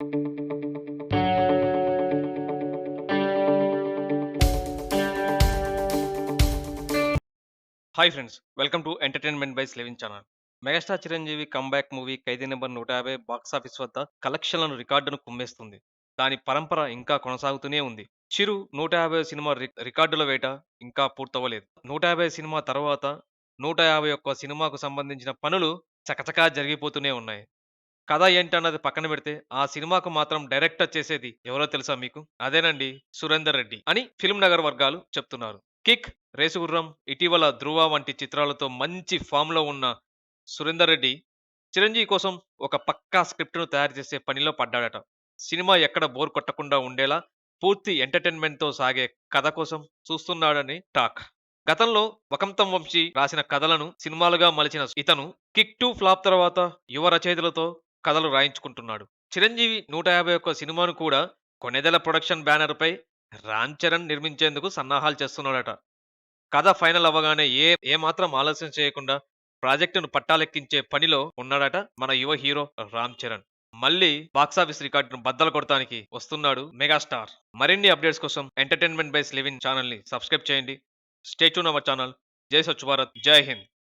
Hi friends welcome to entertainment by Slevin channel megastar Chiranjeevi comeback movie Khaidi number నూట యాభై box office వద్ద కలెక్షన్లను రికార్డును కుమ్మేస్తుంది. దాని పరంపర ఇంకా కొనసాగుతూనే ఉంది. చిరు నూట యాభై సినిమా రికార్డుల వేట ఇంకా పూర్తవ్వలేదు. నూట యాభై సినిమా తర్వాత నూట యాభై ఒక్క సినిమాకు సంబంధించిన పనులు చకచకా జరిగిపోతూనే ఉన్నాయి. కథ ఏంటన్నది పక్కన పెడితే ఆ సినిమాకు మాత్రం డైరెక్టర్ చేసేది ఎవరో తెలుసా మీకు? అదేనండి సురేందర్ రెడ్డి అని ఫిల్మ్ నగర్ వర్గాలు చెప్తున్నారు. కిక్ రేసుగుర్రం ఇటీవల ధ్రువ వంటి చిత్రాలతో మంచి ఫామ్లో ఉన్న సురేందర్ రెడ్డి చిరంజీవి కోసం ఒక పక్కా స్క్రిప్ట్ను తయారు చేసే పనిలో పడ్డాడట. సినిమా ఎక్కడ బోర్ కొట్టకుండా ఉండేలా పూర్తి ఎంటర్టైన్మెంట్తో సాగే కథ కోసం చూస్తున్నాడని టాక్. గతంలో వకంతం వంశీ రాసిన కథలను సినిమాలుగా మలిచిన ఇతను కిక్ టు ఫ్లాప్ తర్వాత యువ రచయితలతో కథలు రాయించుకుంటున్నాడు. చిరంజీవి నూట యాభై ఒక్క సినిమాను కూడా కొనెదెల ప్రొడక్షన్ బ్యానర్ పై రామ్ చరణ్ నిర్మించేందుకు సన్నాహాలు చేస్తున్నాడట. కథ ఫైనల్ అవ్వగానే ఏ ఏమాత్రం ఆలస్యం చేయకుండా ప్రాజెక్టును పట్టాలెక్కించే పనిలో ఉన్నాడట మన యువ హీరో రామ్ చరణ్. మళ్ళీ బాక్సాఫీస్ రికార్డును బద్దలు కొడటానికి వస్తున్నాడు మెగాస్టార్. మరిన్ని అప్డేట్స్ కోసం ఎంటర్టైన్మెంట్ బై లివింగ్ ఛానల్ని సబ్స్క్రైబ్ చేయండి. Stay tune our channel. జై స్వచ్ఛ భారత్. జై హింద్.